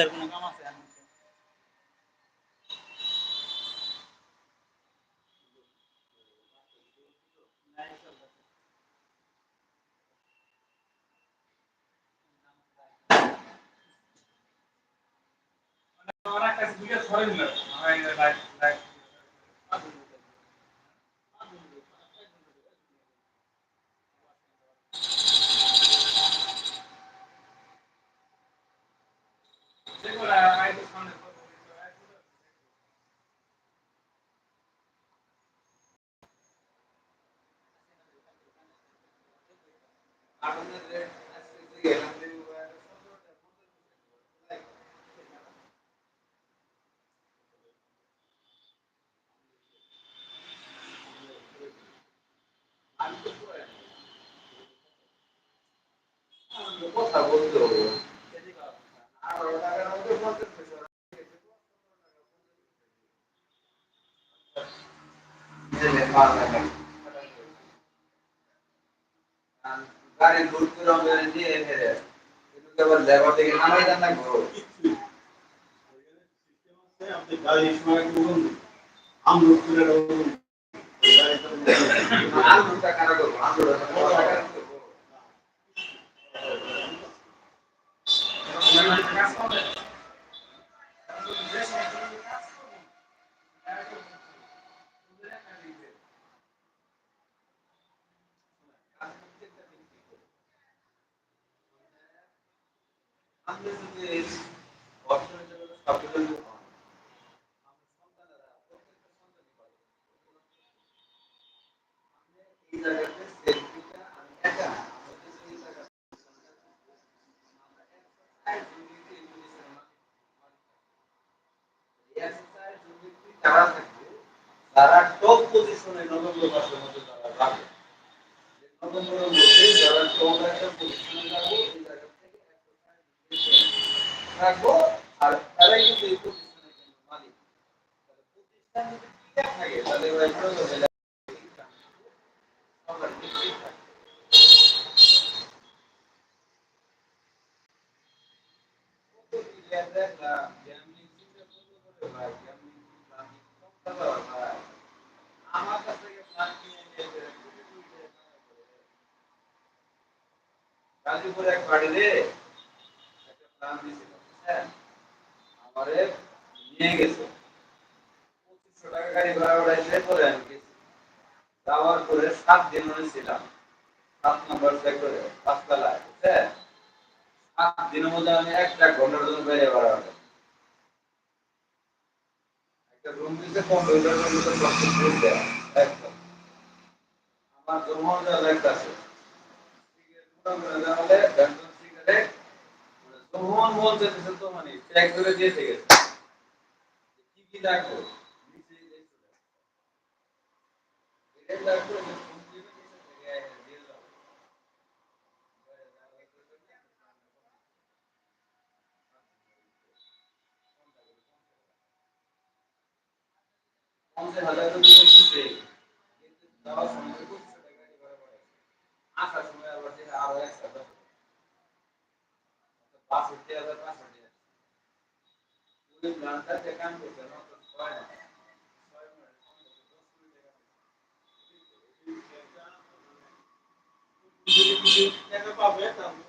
বিয়ের কোনো কাম আছে? আমার কাছে দুইটা ছয় দিল আমার লাইক লাইক কথা বলতে হবে। আঠারো টাকার মধ্যে পঞ্চাশ পয়সা গাড়ি লুট করে আমাদের নিয়ে ফেরে এটুকু আবার লেবার থেকে নামাই দেন না ঘর আপনি গাড়ি সময় করুন আমরা তুলে রাখুন আলুটা কারা করব আমরা যারা থাকবে, তারা টপ পজিশনে নভেম্বর মাসের মধ্যে তারা যাবে যে নভেম্বরের মধ্যে যারা টপ একটা পজিশনে যাবো থাকব আর তারাই কিন্তু এই প্রতিষ্ঠানের কিন্তু মালিক তাহলে প্রতিষ্ঠান যদি টিকে থাকে তাহলে ওরা এগুলো হবে না। সবার নিশ্চিত থাকে। কত বিলিয়ন দেখলাম, gambling চিন্তা করতে করে ভাই, gambling plan কম টাকা ভাই। আমার কাছ থেকে plan কিনে নিয়ে এসে কোটি কোটি টাকা করে। গাজীপুরে এক বাড়িতে একটা প্ল্যান দিয়েছিল বুঝছেন আমি একটা ঘণ্টার ভাড়া উঠাই একটা রুম দিতে কম্পিউটার আমার জমা একটা আছে সিগারেট মোটা হলে সিগারেট যখন বলতে দিছে তো মানে ট্যাগ ধরে দিয়ে থেকে কি কি লাগবে নিচে এই এটা লাগবে যে, ফোন দিবে নিচে থেকে দিয়ে দাও পঞ্চাশ হাজার রুপিয়া দিতে কিন্তু দেওয়ার সময় পঁচিশশো টাকা গাড়ি ভাড়া পড়ে আসার সময় আবার যেটা আরও একশো টাকা বাষট্টি হাজার বাষট্টি হাজার ওই প্ল্যানটা যে কাম করছে না তো ছয় না ছয় মাস টাকা টাকা পাবে তারপর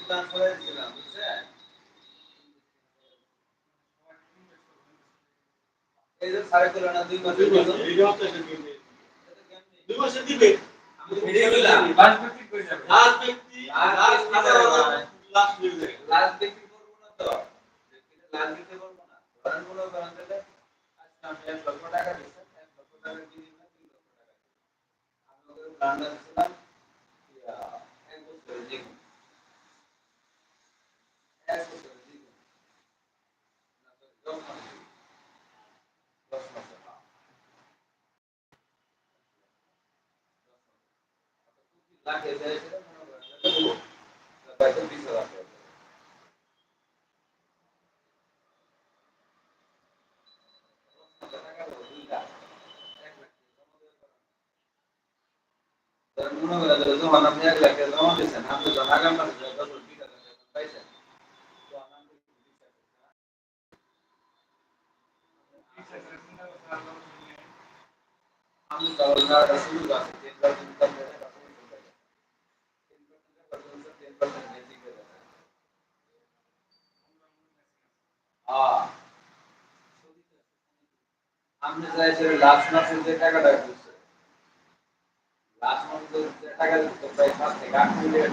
প্ল্যান করে দিলাম। বুঝছেন এই যে সাড়ে তিন আনা দুই মাসের দুই মাসে দিবে ব্যক্তি লাস্ট ব্যক্তি। লাস্ট ব্যক্তি হাজার যাবে। হাজার লাস্ট দিবে লাস্ট বিক্রি করব না তো ব্যক্তিটা লাস্ট বিক্রি করব না ধরেন মনে করেন তাহলে আজকে আমি এক লক্ষ টাকা দিচ্ছি এক লক্ষ টাকা দিয়ে দিলাম দুই লক্ষ টাকা আমি ওদের প্ল্যানটা দিচ্ছিলাম ইয়া, এক বছরের দ্বিগুণ এক বছরের দ্বিগুণ না sorry, দশ মাসের দ্বিগুণ। দশ মাসের হ্যাঁ। দশ মাসের। অর্থাৎ প্রতি লাখে দেয় সেটা মনে করেন তাহলে হয়তো বিশ হাজার আমরা চাই যে লাস্ট মাসে যে টাকাটা দিচ্ছে লাস্ট মাসে যে টাকা দিচ্ছে প্রায় সাত থেকে আট million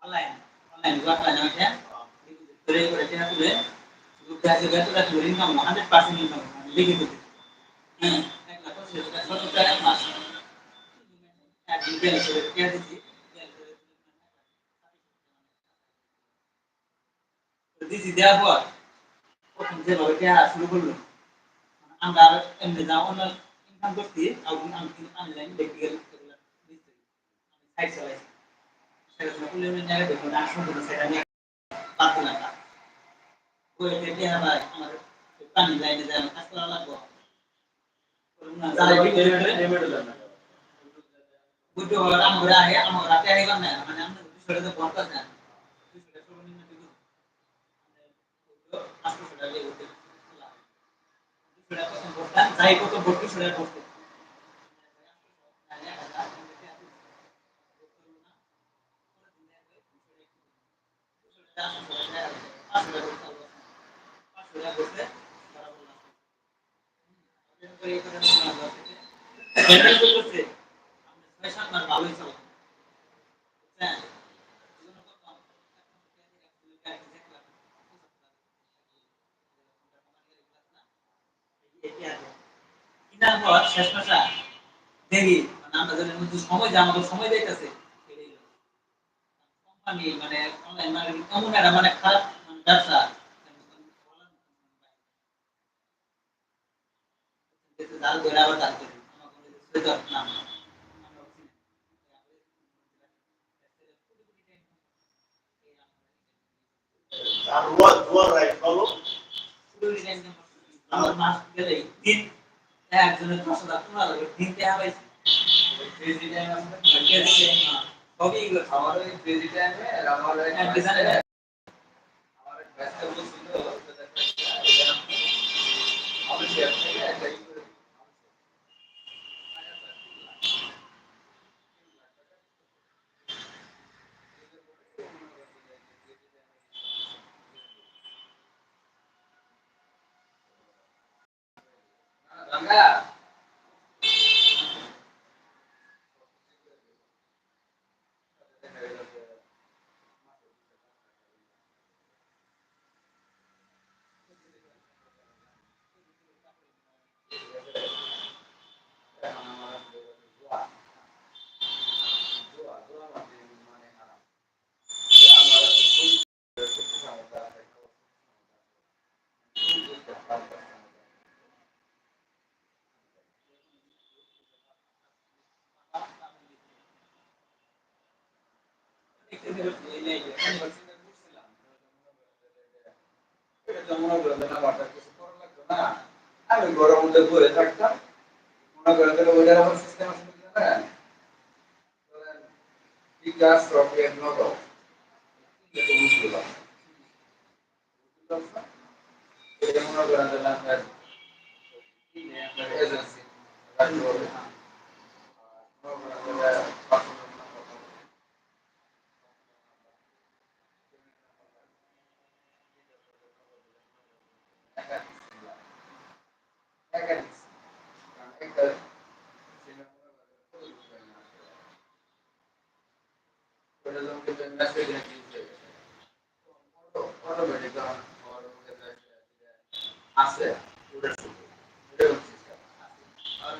online online gua kan ya dari berarti aku deh gua hasil itu udah touring kamu 100% income jadi gitu hmm ek lakon sudah satu kali mas ya di bel sudah kia di jadi tidak buat প্রথম যেভাবে টেয়া শুরু করলো আমরা আর এমনি যা করছি আর আমি কিন্তু অনলাইন দেখতে গেলে সেগুলো সাইট চালাইছি সেটা অন্য জায়গায় দেখব না সুন্দর সেটা নিয়ে পারতে না ওই থেকে আবার আমাদের পানি লাইনে যায় কাজ করা লাগবো না বুঝতে পারলাম আমরা আগে আমরা রাতে আগে না মানে আমরা বিষয়টা তো বলতে চান বিষয়টা সর্বনিম্ন আজকে সেটা যাই কত ভর্তি সেটা করতে ভালোই চলো হ্যাঁ কিনার পর শেষ মাসা দেখি মানে আমরা যদি মধ্যে সময় যে আমাদের সময় দিতেছে কোম্পানি মানে অনলাইন মার্কেটিং কেমন একটা মানে খারাপ মানে ব্যবসা। দাল করে আবার দাল করে। আমার কোনো সুযোগ না আর রাইট ফলো গেলে দিন একজনের দশ হাজার পনেরো হাজার দিন দেওয়া হয়েছে ক্রেজি টাইম আছে সবই এগুলো আমার ওই ক্রেজি টাইমে আমার আমার ব্যস্ত বলছিল আমি শেয়ার থেকে একটা ই করে গঙ্গা আমি ঘরের মধ্যে ঘুরে থাকতাম মনে করেন তাহলে ওইটার আমার সিস্টেম আছে বিকাশ রাখতে হবে আর মনে করেন তাহলে যে মেসেজ অটোমেটিক আছে ওটা শুধু এটা হচ্ছে system। আর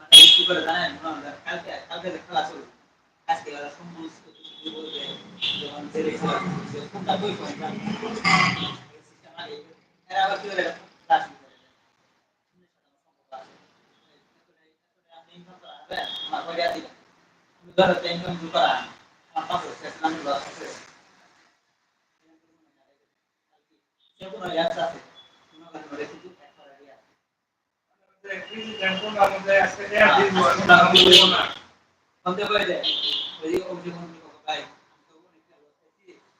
মানে কি করে জানেন না, কালকে কালকে যে খেলা ছিল আজকে ওরা সমস্ত কিছু বলবে যখন জেলে খেলা করছে কোনটা কই কোন সিস্টেম আগে এরা আবার কি করে ক্লাস করে আপনি ইনকাম করা হবে আমার পয়সা দিবেন আমি ধরো ইনকাম করা আমার পাঁচশো শেষ নাম দশ শেষ সে কোনো অ্যাপস আছে কোনো কারণে রেখে দিই একবার আইডিয়া বন্ধ করে দেয় ওই ভাই তো অনেক ভালো আছি দেখো আমি সত্যি সত্যি বলছি ভাই আজকে আমাকে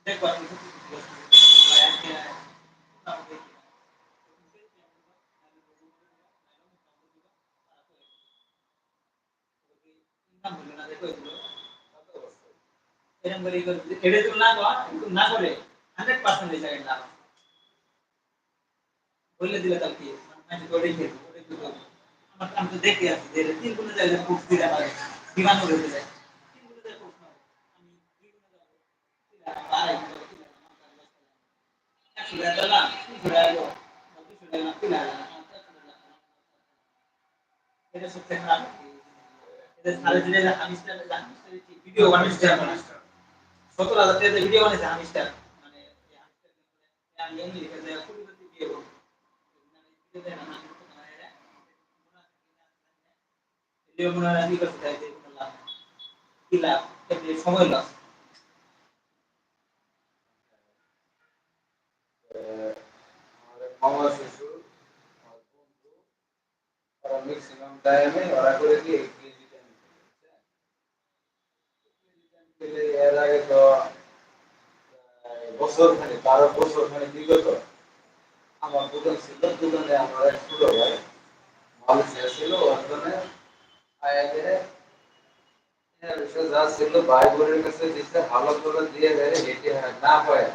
এরকম করে এটা তো না না করে হান্ড্রেড পার্সেন্ট এই জায়গায় লাভ বললে দিলে করে করে দেখে যে তিন গুণে যায় যে ফুট দিতে পারে বিমান উড়ে যায় তিন গুণে যায় ফুট মারে আমি দুই গুণে যাব আড়াই গুণে যাব একশো টাকা দিলাম তিনশো টাকা এলো দুশো টাকা তিন হাজার এটা সত্যি খারাপ এটা সাড়ে তিন হাজার হামিস্টার হামিস্টার ভিডিও হামিস্টার সত্তর হাজার টাকা ভিডিও বানিয়েছে হামিস্টার মানে আমি এমনি লিখে দেয় কুড়ি বছর বিয়ে করব ভিডিও মনে হয় কি করতে চাইছে। কি সময় লস ওরা করে কি কেজি টাইম পেলে এর আগে তো প্রায় বছর খানি বারো বছর খানি বিগত, আমার দোকান ছিল দোকানে আমার ছোট ভাই। মালয়েশিয়া ছিল ওখানে আয়াতে। যা ছিল ভাই বোনের কাছে দিচ্ছে ভালো করে দিয়ে দেয়, হেঁটে না পায়।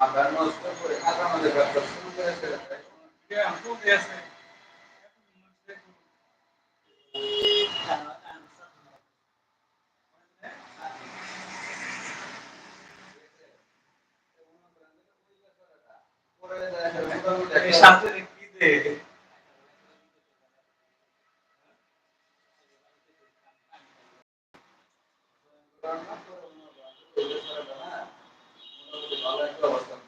মাথা নষ্ট করে টাকা আমাদের ব্যবসা শুরু করে ফেলে পরে দেখা মোটামুটি একটা ভালো একটা অবস্থান